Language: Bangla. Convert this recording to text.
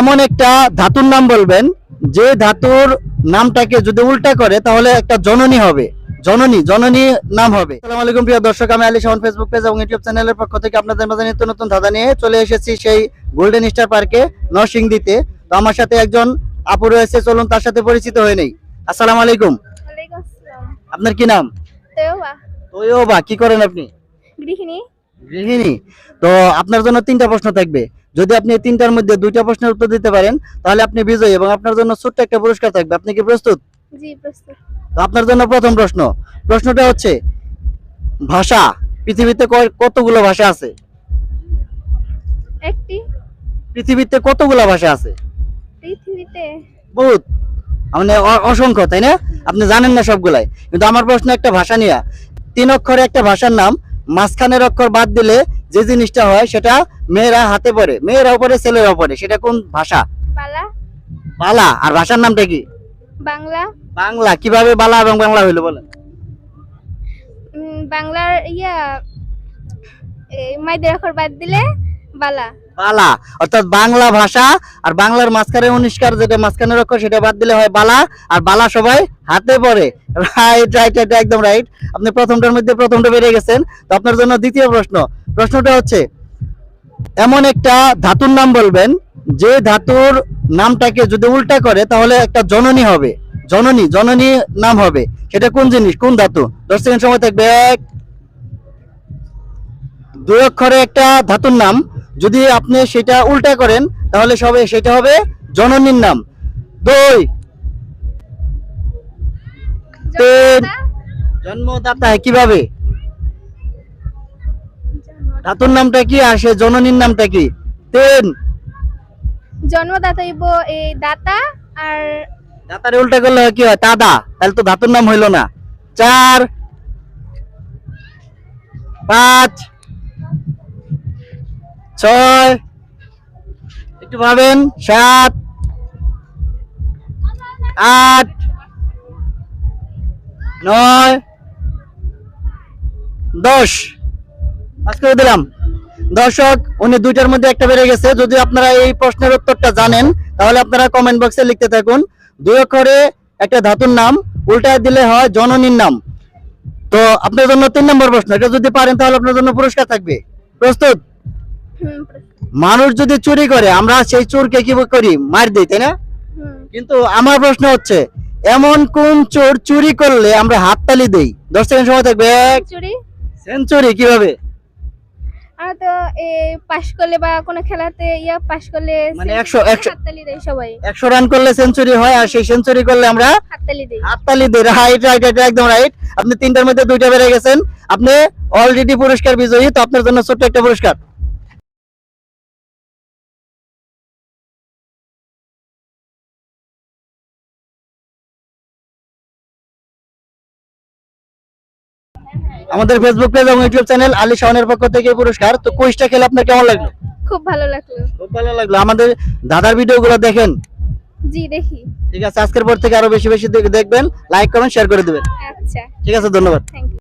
এমন একটা ধাতুর নাম বলবেন যে ধাতুর নামটাকে যদি উল্টা করে তাহলে একটা জননী হবে। জননী জননী নাম হবে। আসসালামু আলাইকুম প্রিয় দর্শক আমি আলী শাহন ফেসবুক পেজ এবং ইউটিউব চ্যানেলের পক্ষ থেকে আপনাদের মাঝে নিত্য নতুন ধাঁধা নিয়ে চলে এসেছি সেই গোল্ডেন স্টার পার্কে নরসিংদীতে। তো আমার সাথে একজন আপু রয়েছে চলুন তার সাথে পরিচিত হয়ে নেই। আসসালামু আলাইকুম। ওয়ালাইকুম আসসালাম। আপনার কি নাম? তেওবা তো কি করেন আপনি? গৃহিণী। গৃহিণী তো আপনার জন্য তিনটা প্রশ্ন থাকবে। যদি আপনি এই তিনটার মধ্যে দুইটা প্রশ্নের উত্তর দিতে পারেন তাহলে আপনি বিজয়ী এবং আপনার জন্য ছোট্ট একটা পুরস্কার থাকবে। আপনি কি প্রস্তুত? জি প্রস্তুত। তো আপনার জন্য প্রথম প্রশ্ন। প্রশ্নটা হচ্ছে ভাষা পৃথিবীতে কতগুলো ভাষা আছে? একটি। পৃথিবীতে কতগুলো ভাষা আছে? পৃথিবীতে। বহুত। মানে অসংখ্য তাই না? আপনি জানেন না সবগুলাই। কিন্তু আমার প্রশ্ন একটা ভাষা নিয়ে। তিন অক্ষরে একটা ভাষার নাম মাঝখানের অক্ষর বাদ দিলে যে জিনিসটা হয় সেটা মেয়েরা হাতে পরে মেয়েরাও পড়ে ছেলের পড়ে সেটা কোন ভাষা? বালা। বালা। আর ভাষার নামটা কি? বাংলা। বাংলা। কীভাবে বালা এবং বাংলা হইল বলেন? বাংলার ইয়া মাইদের অক্ষর বাদ দিলে বালা। অর্থাৎ বাংলা ভাষা আর বাংলার মাঝখানে অনুষ্কার যেটা মাঝখানের অক্ষর সেটা বাদ দিলে হয় বালা। আর বালা সবাই হাতে পড়ে। রাইট রাইট রাইট একদম রাইট আপনি প্রথমটার মধ্যে প্রথমটা বেরিয়ে গেছেন। তো আপনার জন্য দ্বিতীয় প্রশ্ন। প্রশ্নটা হচ্ছে, এমন একটা ধাতুর নাম বলবেন, যে ধাতুর নামটাকে যদি উল্টা করে, তাহলে একটা জননী হবে। জননী জননী নাম হবে। সেটা কোন জিনিস? কোন ধাতু? দশ সেকেন্ড সময় থাকবে। এক দুই অক্ষরে একটা ধাতুর নাম। যদি আপনি সেটা উল্টা করেন তাহলে সবে সেটা হবে জননীর নাম। দুই। তিন জন্মদাতা, কীভাবে? ধাতুর নামটা কি আর সে জননীর নামটা কি? তিন। জন্মদাতা ইব এই দাতা আর দাতারে উল্টা করলে কি হয়? দাদা। তাহলে তো ধাতুর নাম হইল না। চার। পাঁচ। ছয়। একটু ভাবেন, সাত। আট। নয়। দশ। করে দিলাম। দর্শক, উনি দুইটার মধ্যে একটা বেড়ে গেছে। যদি আপনারা এই প্রশ্নের উত্তরটা জানেন, তাহলে আপনারা কমেন্ট বক্সে লিখতে থাকুন। দুই অক্ষরে একটা ধাতুর নাম, উল্টায় দিলে হয় জননীর নাম। তো আপনার জন্য তিন নম্বর প্রশ্ন। এটা যদি পারেন, তাহলে আপনার জন্য পুরস্কার থাকবে। প্রস্তুত। মানুষ যদি চুরি করে আমরা সেই চোরকে কি করি? মার দিই তাই না? কিন্তু আমার প্রশ্ন হচ্ছে এমন কোন চোর চুরি করলে আমরা হাততালি দেই? দশ সেকেন্ড সময় থাকবে। চুরি সেঞ্চুরি কীভাবে? আমরা তো এই করলে বা কোনো খেলাতে ইয়া পাশ করলে মানে সবাই। একশো রান করলে সেঞ্চুরি হয় আর সেই সেঞ্চুরি করলে আমরা হাততালি দেয় হাততালি দিই। রাইট রাইট রাইট একদম রাইট আপনি তিনটার মধ্যে দুইটা বেড়ে গেছেন। আপনি অলরেডি পুরস্কার বিজয়ী তো আপনার জন্য ছোট্ট একটা পুরস্কার। আমাদের ফেসবুক পেজ এবং ইউটিউব চ্যানেল আলী শাহনের পক্ষ থেকে পুরস্কার। তো কুইজটা খেলে আপনার কেমন লাগল? খুব ভালো লাগল। খুব ভালো লাগল। আমাদের দাদার ভিডিওগুলো দেখেন। জি দেখি। ঠিক আছে আজকের পর থেকে আরও বেশি বেশি দেখবেন লাইক কমেন্ট শেয়ার করে দিবেন। আচ্ছা। ঠিক আছে ধন্যবাদ। Thank you